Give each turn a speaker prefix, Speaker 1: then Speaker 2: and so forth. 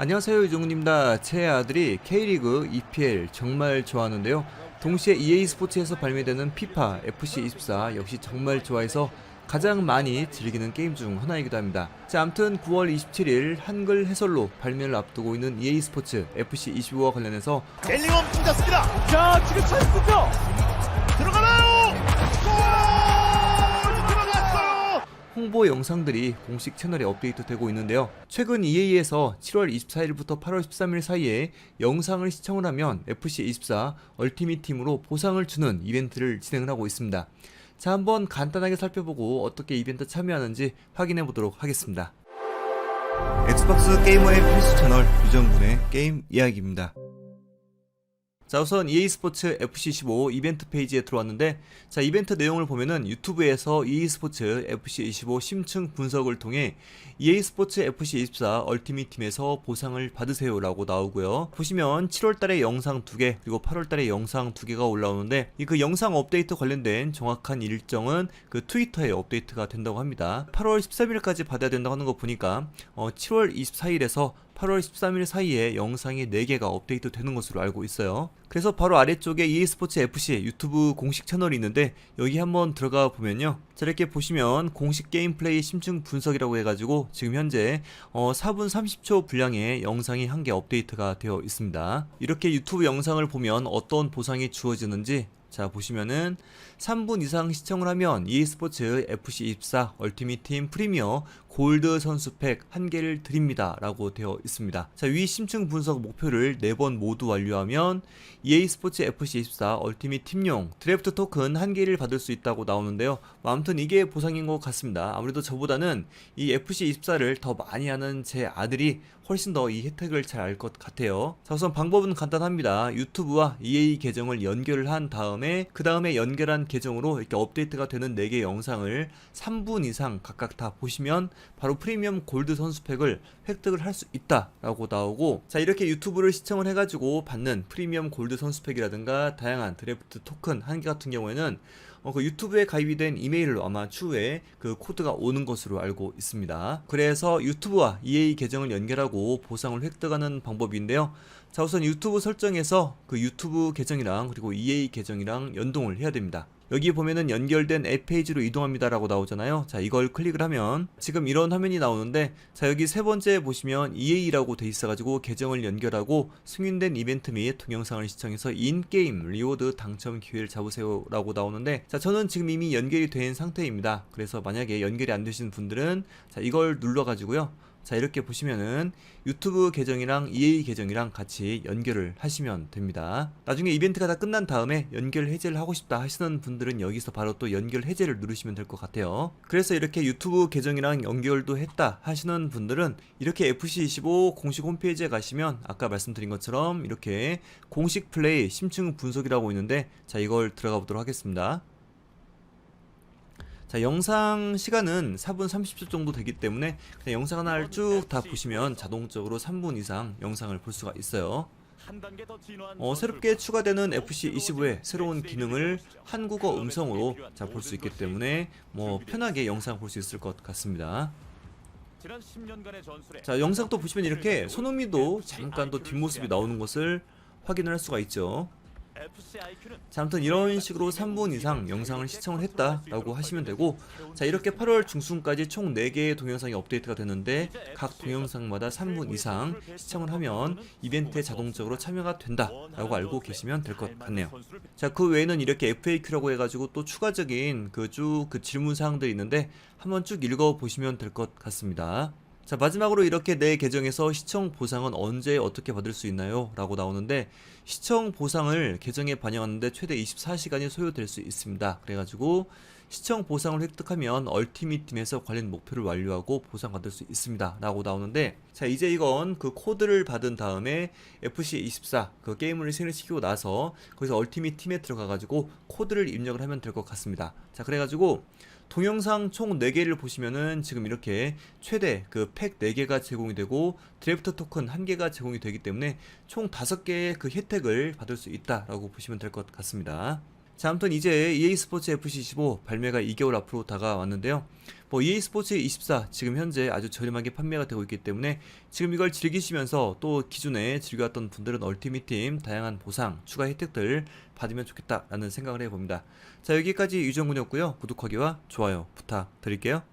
Speaker 1: 안녕하세요 이종훈입니다. 제 아들이 K리그 EPL 정말 좋아하는데요. 동시에 EA 스포츠에서 발매되는 피파 FC24 역시 정말 좋아해서 가장 많이 즐기는 게임 중 하나이기도 합니다. 자, 아무튼 9월 27일 한글 해설로 발매를 앞두고 있는 EA 스포츠 FC25와 관련해서
Speaker 2: 벨링엄 찢었습니다.
Speaker 3: 자, 지금 찬스죠?
Speaker 2: 들어가나
Speaker 1: 홍보 영상들이 공식 채널에 업데이트되고 있는데요. 최근 EA에서 7월 24일부터 8월 13일 사이에 영상을 시청을 하면 FC24 얼티밋 팀으로 보상을 주는 이벤트를 진행을 하고 있습니다. 자, 한번 간단하게 살펴보고 어떻게 이벤트 참여하는지 확인해 보도록 하겠습니다. 엑스박스 게이머의 필수 채널 유정군의 게임 이야기입니다. 자 우선 EA 스포츠 FC25 이벤트 페이지에 들어왔는데 자 이벤트 내용을 보면은 유튜브에서 EA 스포츠 FC25 심층 분석을 통해 EA 스포츠 FC24 얼티밋 팀에서 보상을 받으세요 라고 나오고요. 보시면 7월달에 영상 2개 그리고 8월달에 영상 2개가 올라오는데 이 그 영상 업데이트 관련된 정확한 일정은 그 트위터에 업데이트가 된다고 합니다. 8월 13일까지 받아야 된다고 하는 거 보니까 어 7월 24일에서 8월 13일 사이에 영상이 4개가 업데이트 되는 것으로 알고 있어요. 그래서 바로 아래쪽에 EA스포츠 FC 유튜브 공식 채널이 있는데 여기 한번 들어가 보면요. 자 이렇게 보시면 공식 게임 플레이 심층 분석이라고 해가지고 지금 현재 어 4분 30초 분량의 영상이 한 개 업데이트가 되어 있습니다. 이렇게 유튜브 영상을 보면 어떤 보상이 주어지는지 자 보시면은 3분 이상 시청을 하면 e스포츠 FC24 얼티밋 팀 프리미어 골드 선수팩 한 개를 드립니다 라고 되어 있습니다. 자위 심층 분석 목표를 4번 모두 완료하면 EA 스포츠 FC24 얼티밋 팀용 드래프트 토큰 한 개를 받을 수 있다고 나오는데요. 뭐 아무튼 이게 보상인 것 같습니다. 아무래도 저보다는 이 FC24를 더 많이 하는 제 아들이 훨씬 더 이 혜택을 잘 알 것 같아요. 자 우선 방법은 간단합니다. 유튜브와 EA 계정을 연결을 한 다음 에 그 다음에 연결한 계정으로 이렇게 업데이트가 되는 4개 영상을 3분 이상 각각 다 보시면 바로 프리미엄 골드 선수팩을 획득을 할 수 있다라고 나오고 자 이렇게 유튜브를 시청을 해가지고 받는 프리미엄 골드 선수팩이라든가 다양한 드래프트 토큰 한 개 같은 경우에는 어, 그 유튜브에 가입이 된 이메일로 아마 추후에 그 코드가 오는 것으로 알고 있습니다. 그래서 유튜브와 EA 계정을 연결하고 보상을 획득하는 방법인데요. 자 우선 유튜브 설정에서 그 유튜브 계정이랑 그리고 EA 계정이랑 연동을 해야 됩니다. 여기 보면은 연결된 앱 페이지로 이동합니다 라고 나오잖아요. 자, 이걸 클릭을 하면 지금 이런 화면이 나오는데 자, 여기 세 번째 보시면 EA라고 돼 있어 가지고 계정을 연결하고 승인된 이벤트 및 동영상을 시청해서 인게임 리워드 당첨 기회를 잡으세요 라고 나오는데 자, 저는 지금 이미 연결이 된 상태입니다. 그래서 만약에 연결이 안 되신 분들은 자, 이걸 눌러 가지고요. 자 이렇게 보시면은 유튜브 계정이랑 EA 계정이랑 같이 연결을 하시면 됩니다. 나중에 이벤트가 다 끝난 다음에 연결 해제를 하고 싶다 하시는 분들은 여기서 바로 또 연결 해제를 누르시면 될 것 같아요. 그래서 이렇게 유튜브 계정이랑 연결도 했다 하시는 분들은 이렇게 FC25 공식 홈페이지에 가시면 아까 말씀드린 것처럼 이렇게 공식 플레이 심층 분석이라고 있는데 자 이걸 들어가 보도록 하겠습니다. 자 영상 시간은 4분 30초 정도 되기 때문에 그냥 영상 하나를 쭉 다 보시면 자동적으로 3분 이상 영상을 볼 수가 있어요. 어, 새롭게 추가되는 FC25의 새로운 기능을 한국어 음성으로 자볼수 있기 때문에 뭐 편하게 영상 볼 수 있을 것 같습니다.
Speaker 3: 지난 10년간의 전술에
Speaker 1: 자 영상 또 보시면 이렇게 손흥민도 잠깐 또 뒷모습이 나오는 것을 확인을 할 수가 있죠. 자, 아무튼 이런 식으로 3분 이상 영상을 시청을 했다라고 하시면 되고 자 이렇게 8월 중순까지 총 4개의 동영상이 업데이트가 되는데 각 동영상마다 3분 이상 시청을 하면 이벤트에 자동적으로 참여가 된다라고 알고 계시면 될 것 같네요. 자 그 외에는 이렇게 FAQ라고 해가지고 또 추가적인 그 쭉그 질문 사항들이 있는데 한번 쭉 읽어보시면 될 것 같습니다 자 마지막으로 이렇게 내 계정에서 시청 보상은 언제 어떻게 받을 수 있나요? 라고 나오는데 시청 보상을 계정에 반영하는데 최대 24시간이 소요될 수 있습니다. 그래가지고 시청 보상을 획득하면 얼티밋 팀에서 관련 목표를 완료하고 보상 받을 수 있습니다. 라고 나오는데 자 이제 이건 그 코드를 받은 다음에 FC24 그 게임을 실행시키고 나서 거기서 얼티밋 팀에 들어가가지고 코드를 입력을 하면 될 것 같습니다. 자 그래가지고 동영상 총 4개를 보시면은 지금 이렇게 최대 그 팩 4개가 제공이 되고 드래프트 토큰 1개가 제공이 되기 때문에 총 5개의 그 혜택을 받을 수 있다라고 보시면 될 것 같습니다. 자, 아무튼 이제 EA 스포츠 FC25 발매가 2개월 앞으로 다가왔는데요. 뭐 EA 스포츠 24 지금 현재 아주 저렴하게 판매가 되고 있기 때문에 지금 이걸 즐기시면서 또 기존에 즐겨왔던 분들은 얼티밋 팀 다양한 보상, 추가 혜택들 받으면 좋겠다라는 생각을 해봅니다. 자, 여기까지 유정군이었고요. 구독하기와 좋아요 부탁드릴게요.